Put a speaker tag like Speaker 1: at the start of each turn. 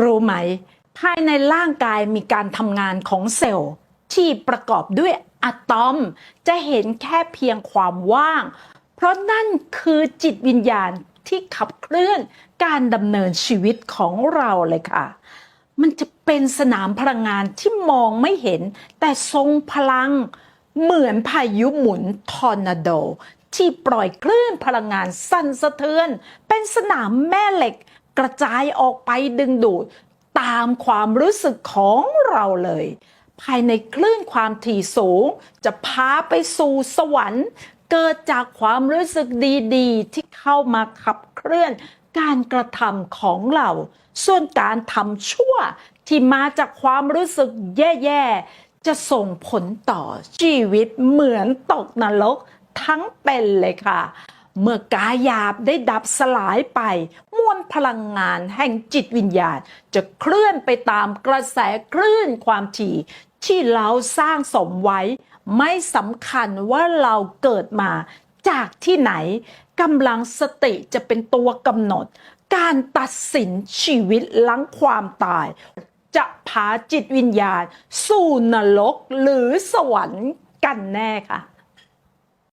Speaker 1: รู้ไหม ภายในร่างกายมีการทำงานของเซลล์ที่ประกอบด้วยอะตอม จะเห็นแค่เพียงความว่าง เพราะนั่นคือจิตวิญญาณที่ขับเคลื่อนการดำเนินชีวิตของเราเลยค่ะ มันจะเป็นสนามพลังงานที่มองไม่เห็น แต่ทรงพลังเหมือนพายุหมุนทอร์นาโดที่ปล่อยคลื่นพลังงานสั่นสะเทือน เป็นสนามแม่เหล็ก กระจายออกไปดึงดูดตามความรู้สึกของเราเลย ภายในคลื่นความถี่สูง จะพาไปสู่สวรรค์ เกิดจากความรู้สึกดีๆ ที่เข้ามาขับเคลื่อนการกระทำของเรา ส่วนการทำชั่วที่มาจากความรู้สึกแย่ๆ จะส่งผลต่อชีวิตเหมือนตกนรกทั้งเป็นเลยค่ะ เมื่อกายหยาบได้ดับสลายไป มวลพลังงานแห่งจิตวิญญาณ จะเคลื่อนไปตามกระแสคลื่นความถี่ ที่เราสร้างสมไว้ ไม่สำคัญว่าเราเกิดมาจากที่ไหนกำลังสติจะเป็นตัวกำหนด การตัดสินชีวิตหลังความตาย จะพาจิตวิญญาณ สู่นรกหรือสวรรค์กันแน่ค่ะ